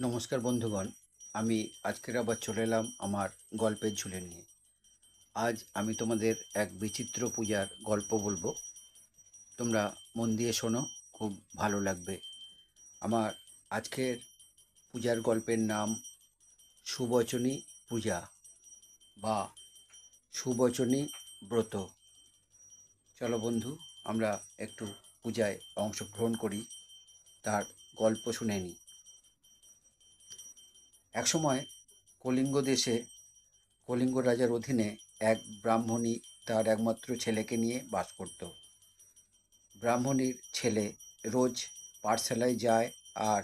নমস্কার বন্ধুগণ, আমি আজকের আবার চলে এলাম আমার গল্পের ঝুলে নিয়ে। আজ আমি তোমাদের এক বিচিত্র পূজার গল্প বলব। তোমরা মন দিয়ে শোনো, খুব ভালো লাগবে। আমার আজকের পূজার গল্পের নাম সুবচনী পূজা বা সুবচনী ব্রত। চলো বন্ধু, আমরা একটু পূজায় অংশগ্রহণ করি, তার গল্প শুনে নিই। একসময় কলিঙ্গ দেশে কলিঙ্গ রাজার অধীনে এক ব্রাহ্মণী তার একমাত্র ছেলেকে নিয়ে বাস করত। ব্রাহ্মণীর ছেলে রোজ পাঠশালায় যায় আর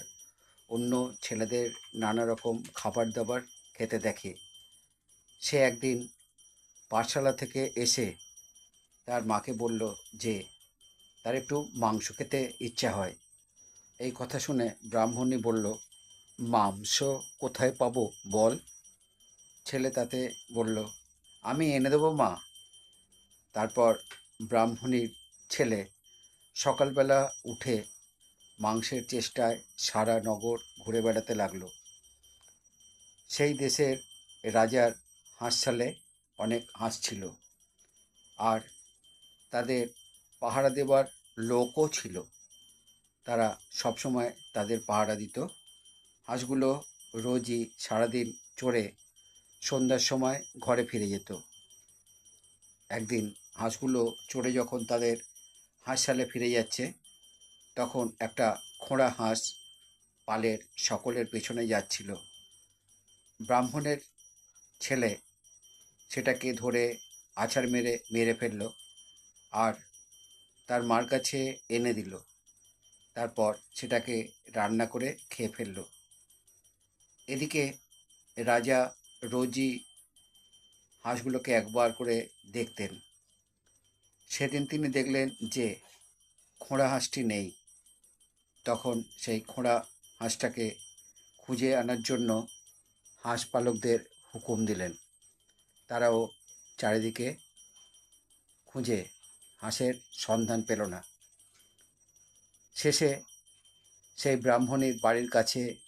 অন্য ছেলেদের নানা রকম খাবার দাবার খেতে দেখে। সে একদিন পাঠশালা থেকে এসে তার মাকে বলল যে, তার একটু মাংস খেতে ইচ্ছা হয়। এই কথা শুনে ব্রাহ্মণী বলল মাংস কোথায় পাবো বল? ছেলে তাতে বলল, আমি এনে দেবো মা। তারপর ব্রাহ্মণীর ছেলে সকালবেলা উঠে মাংসের চেষ্টায় সারা নগর ঘুরে বেড়াতে লাগল। সেই দেশের রাজার হাঁসশালে অনেক হাঁস ছিল আর তাদের পাহারা দেবার লোকও ছিল। তারা সবসময় তাদের পাহারা দিত। হাঁসগুলো রোজই সারাদিন চড়ে সন্ধ্যার সময় ঘরে ফিরে যেত। একদিন হাঁসগুলো চড়ে যখন তাদের হাঁসশালে ফিরে যাচ্ছে, তখন একটা খোঁড়া হাঁস পালের সকলের পেছনে যাচ্ছিল। ব্রাহ্মণের ছেলে সেটাকে ধরে আছাড় মেরে মেরে ফেলল আর তার মার কাছে এনে দিল। তারপর সেটাকে রান্না করে খেয়ে ফেলল। এদিকে রাজা রোজই হাঁসগুলোকে একবার করে দেখতেন। সেদিন তিনি দেখলেন যে, খোঁড়া হাঁসটি নেই। তখন সেই খোঁড়া হাঁসটাকে খুঁজে আনার জন্য হাঁস পালকদের হুকুম দিলেন। তারাও চারিদিকে খুঁজে হাঁসের সন্ধান পেল না। শেষে সেই ব্রাহ্মণীর বাড়ির কাছে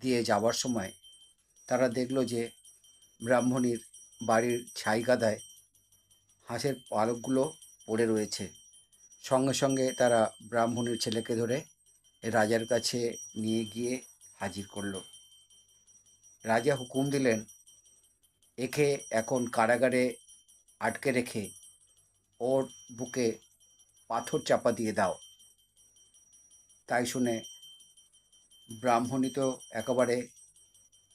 দিয়ে যাওয়ার সময় তারা দেখল যে ব্রাহ্মণীর বাড়ির ছাই গাদায় হাঁসের পালকগুলো পড়ে রয়েছে। সঙ্গে সঙ্গে তারা ব্রাহ্মণীর ছেলেকে ধরে রাজার কাছে নিয়ে গিয়ে হাজির করল। রাজা হুকুম দিলেন, একে এখন কারাগারে আটকে রেখে ওর বুকে পাথর চাপা দিয়ে দাও। তাই শুনে ব্রাহ্মণী তো একেবারে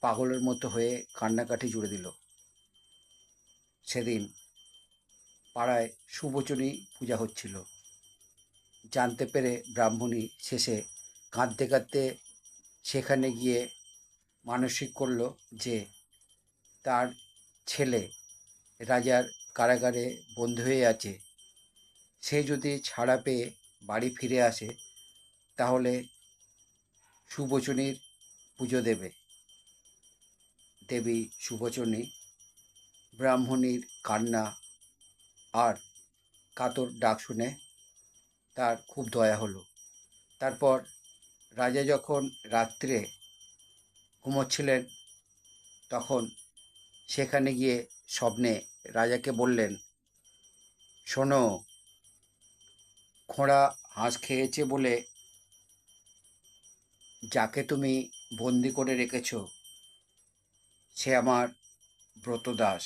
পাগলের মতো হয়ে কান্নাকাটি জুড়ে দিল। সেদিন পাড়ায় সুবচনী পূজা হচ্ছিল। জানতে পেরে ব্রাহ্মণী শেষে কাঁদতে কাঁদতে সেখানে গিয়ে মানসিক করল যে তার ছেলে রাজার কারাগারে বন্ধু হয়ে আছে। সে যদি ছাড়া পেয়ে বাড়ি ফিরে আসে, তাহলে সুবচনীর পুজো দেবে। দেবী সুবচনী ব্রাহ্মণীর কান্না আর কাতর ডাক শুনে তার খুব দয়া হলো। তারপর রাজা যখন রাত্রে ঘুমোচ্ছিলেন, তখন সেখানে গিয়ে স্বপ্নে রাজাকে বললেন, শোনো, খোঁড়া হাঁস খেয়েছে বলে যাকে তুমি বন্দি করে রেখেছ, সে আমার ব্রতদাস।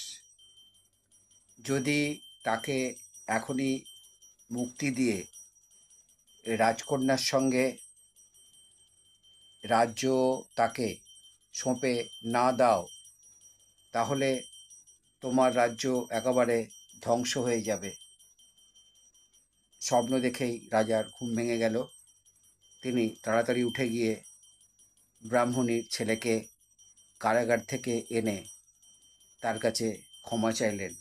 যদি তাকে এখনই মুক্তি দিয়ে রাজকন্যার সঙ্গে রাজ্য তাকে সঁপে না দাও, তাহলে তোমার রাজ্য একেবারে ধ্বংস হয়ে যাবে। স্বপ্ন দেখেই রাজার ঘুম ভেঙে গেল। তিনি তাড়াতাড়ি উঠে গিয়ে ব্রাহ্মণীর ছেলেকে কারাগার থেকে এনে তার কাছে ক্ষমা চাইলেন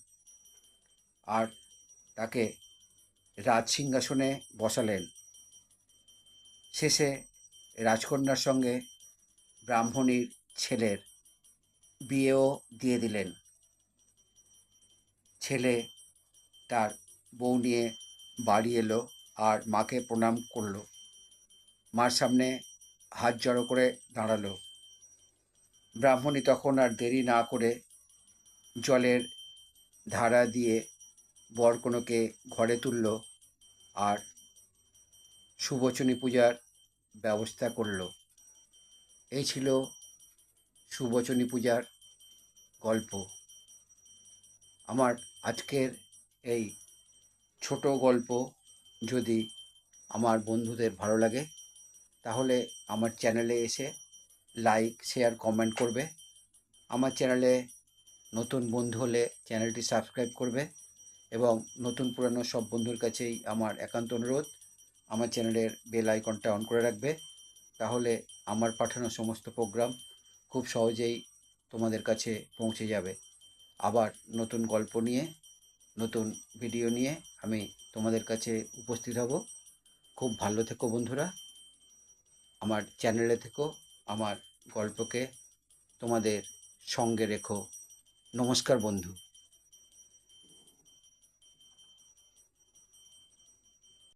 আর তাকে রাজ সিংহাসনে বসালেন। শেষে রাজকন্যার সঙ্গে ব্রাহ্মণীর ছেলের বিয়েও দিয়ে দিলেন। ছেলে তার বউ নিয়ে বাড়ি এলো আর মাকে প্রণাম করল। মার সামনে হাত জড়ো করে দাঁড়াল। ব্রাহ্মণী তখন আর দেরি না করে জলের ধারা দিয়ে বরকনেকে ঘরে তুলল আর সুবচনী পূজার ব্যবস্থা করল। এই ছিল সুবচনী পূজার গল্প। আমার আজকের এই ছোট গল্প যদি আমার বন্ধুদের ভালো লাগে তাহলে আমার চ্যানেলে এসে লাইক শেয়ার কমেন্ট করবে। আমার চ্যানেলে নতুন বন্ধু হলে চ্যানেলটি সাবস্ক্রাইব করবে এবং নতুন পুরানো সব বন্ধুর কাছেই আমার একান্ত অনুরোধ, আমার চ্যানেলের বেল আইকনটা অন করে রাখবে। তাহলে আমার পাঠানো সমস্ত প্রোগ্রাম খুব সহজেই তোমাদের কাছে পৌঁছে যাবে। আবার নতুন গল্প নিয়ে, নতুন ভিডিও নিয়ে আমি তোমাদের কাছে উপস্থিত হব। খুব ভালো থেকো বন্ধুরা। আমার চ্যানেলে থেকো আমার গল্পকে তোমাদের সঙ্গে রেখো। নমস্কার বন্ধু।